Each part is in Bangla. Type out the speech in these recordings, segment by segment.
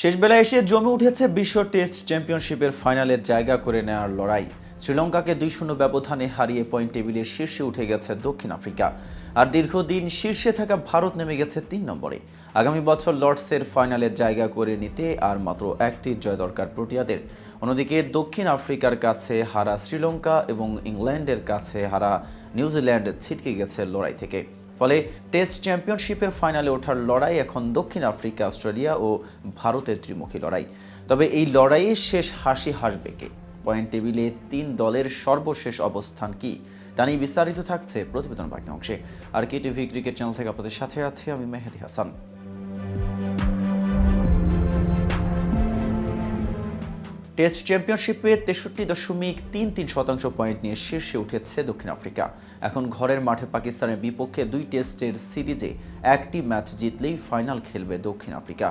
শেষ বেলায় এসে জমে উঠেছে বিশ্ব টেস্ট চ্যাম্পিয়নশিপের ফাইনালের জায়গা করে নেওয়ার লড়াই। শ্রীলঙ্কাকে দুই শূন্য ব্যবধানে হারিয়ে পয়েন্ট টেবিলের শীর্ষে উঠে গেছে দক্ষিণ আফ্রিকা। আর দীর্ঘদিন শীর্ষে থাকা ভারত নেমে গেছে তিন নম্বরে। আগামী বছর লর্ডসের ফাইনালের জায়গা করে নিতে আর মাত্র একটি জয় দরকার প্রোটিয়াদের। অন্যদিকে দক্ষিণ আফ্রিকার কাছে হারা শ্রীলঙ্কা এবং ইংল্যান্ডের কাছে হারা নিউজিল্যান্ড ছিটকে গেছে লড়াই থেকে। ফলে টেস্ট চ্যাম্পিয়নশিপের ফাইনালে ওঠার লড়াই এখন দক্ষিণ আফ্রিকা, অস্ট্রেলিয়া ও ভারতের ত্রিমুখী লড়াই। তবে এই লড়াইয়ে শেষ হাসি হাসবে কে? পয়েন্ট টেবিলে তিন দলের সর্বশেষ অবস্থান কি? তা নিয়ে বিস্তারিত থাকছে প্রতিবেদন বাকি অংশে। R K TV cricket channel থেকে আপনাদের সাথে আছি আমি মেহেদি হাসান। টেস্ট চ্যাম্পিয়নশিপে তেষট্টি দশমিক তিন তিন শতাংশ পয়েন্ট নিয়ে শীর্ষে উঠেছে দক্ষিণ আফ্রিকা। এখন ঘরের মাঠে পাকিস্তানের বিপক্ষে দুই টেস্টের সিরিজে একটি ম্যাচ জিতলেই ফাইনাল খেলবে দক্ষিণ আফ্রিকা।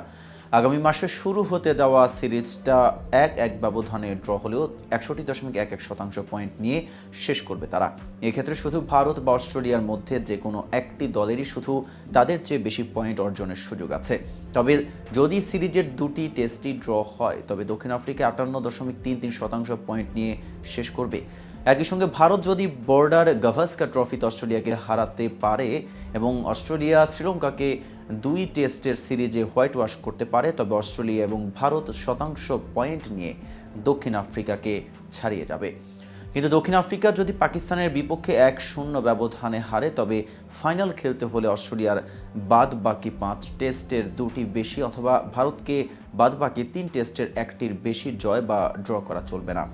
আগামী মাসে শুরু হতে যাওয়া সিরিজটা এক এক ব্যবধানে ড্র হলেও একষট্টি দশমিক এক এক শতাংশ পয়েন্ট নিয়ে শেষ করবে তারা। এক্ষেত্রে শুধু ভারত বা অস্ট্রেলিয়ার মধ্যে যে কোনো একটি দলেরই শুধু তাদের চেয়ে বেশি পয়েন্ট অর্জনের সুযোগ আছে। তবে যদি সিরিজের দুটি টেস্টই ড্র হয়, তবে দক্ষিণ আফ্রিকা আটান্ন দশমিক তিন তিন শতাংশ পয়েন্ট নিয়ে শেষ করবে। একই সঙ্গে ভারত যদি বর্ডার গাভাস্কার ট্রফিতে অস্ট্রেলিয়াকে হারাতে পারে এবং অস্ট্রেলিয়া শ্রীলঙ্কাকে দুই টেস্টের সিরিজে হোয়াইট ওয়াশ করতে পারে, তবে অস্ট্রেলিয়া এবং ভারত শতাংশ পয়েন্ট নিয়ে দক্ষিণ আফ্রিকাকে ছাড়িয়ে যাবে। কিন্তু দক্ষিণ আফ্রিকা যদি পাকিস্তানের বিপক্ষে এক শূন্য ব্যবধানে হারে, তবে ফাইনাল খেলতে হলে অস্ট্রেলিয়ার বাদ বাকি পাঁচ টেস্টের দুটি বেশি, অথবা ভারতকে বাদ বাকি তিন টেস্টের একটির বেশি জয় বা ড্র করা চলবে না।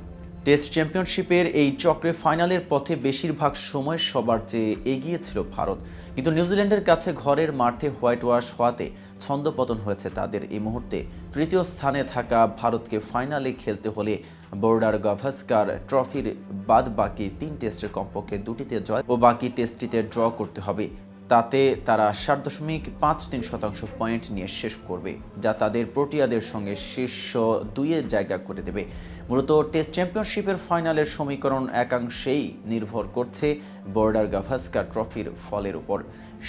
টেস্ট চ্যাম্পিয়নশিপের এই চক্রে ফাইনালের পথে বেশিরভাগ সময় সবার চেয়ে এগিয়ে ছিল ভারত। কিন্তু নিউজিল্যান্ডের কাছে ঘরের মাঠে হোয়াইট ওয়াশ হওয়াতে ছন্দপতন হয়েছে তাদের এই মুহূর্তে। তৃতীয় স্থানে থাকা ভারতকে ফাইনালে খেলতে হলে বোর্ডার গাভাস্কার ট্রফির বাদ বাকি তিন টেস্টের কমপক্ষে দুটিতে জয় ও বাকি টেস্টটিতে ড্র করতে হবে। তাতে তারা ষাট দশমিক পাঁচ তিন শতাংশ পয়েন্ট নিয়ে শেষ করবে, যা তাদের প্রোটিয়াদের সঙ্গে শীর্ষ দুইয়ের জায়গা করে দেবে। মূলত টেস্ট চ্যাম্পিয়নশিপের ফাইনালের সমীকরণ একাংশেই নির্ভর করছে বর্ডার গাভাস্কার ট্রফির ফলের উপর।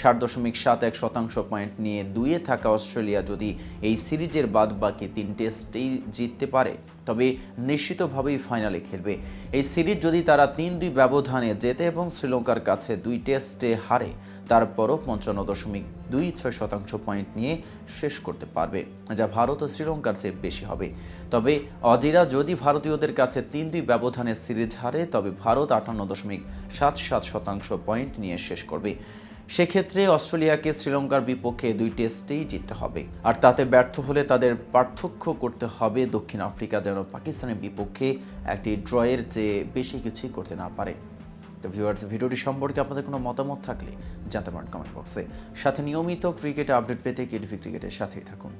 সাত দশমিক সাত এক শতাংশ পয়েন্ট নিয়ে দুইয়ে থাকা অস্ট্রেলিয়া যদি এই সিরিজের বাদ বাকি তিন টেস্টেই জিততে পারে, তবে নিশ্চিতভাবেই ফাইনালে খেলবে। এই সিরিজ যদি তারা তিন দুই ব্যবধানে জেতে এবং শ্রীলঙ্কার কাছে দুই টেস্টে হারে তারপরও পঞ্চান্ন দশমিক দুই ছয় শতাংশ পয়েন্ট নিয়ে শেষ করতে পারবে, যা ভারত ও শ্রীলঙ্কার চেয়ে বেশি হবে। তবে অজিরা যদি ভারতীয়দের কাছে তিন দুই ব্যবধানে সিরিজ হারে, তবে ভারত আটান্ন দশমিক সাত সাত শতাংশ পয়েন্ট নিয়ে শেষ করবে। সেক্ষেত্রে অস্ট্রেলিয়াকে শ্রীলঙ্কার বিপক্ষে দুই টেস্টেই জিততে হবে। আর তাতে ব্যর্থ হলে তাদের পার্থক্য করতে হবে, দক্ষিণ আফ্রিকা যেন পাকিস্তানের বিপক্ষে একটি ড্রয়ের চেয়ে বেশি কিছুই করতে না পারে। তো ভিউয়ার্স ভিডিওটি সম্পর্কে আপনাদের কোনো মতামত থাকলে জানতে পারেন কমেন্ট বক্সে সাথে নিয়মিত ক্রিকেট আপডেট পেতে কেডিভি ক্রিকেটের সাথেই থাকুন।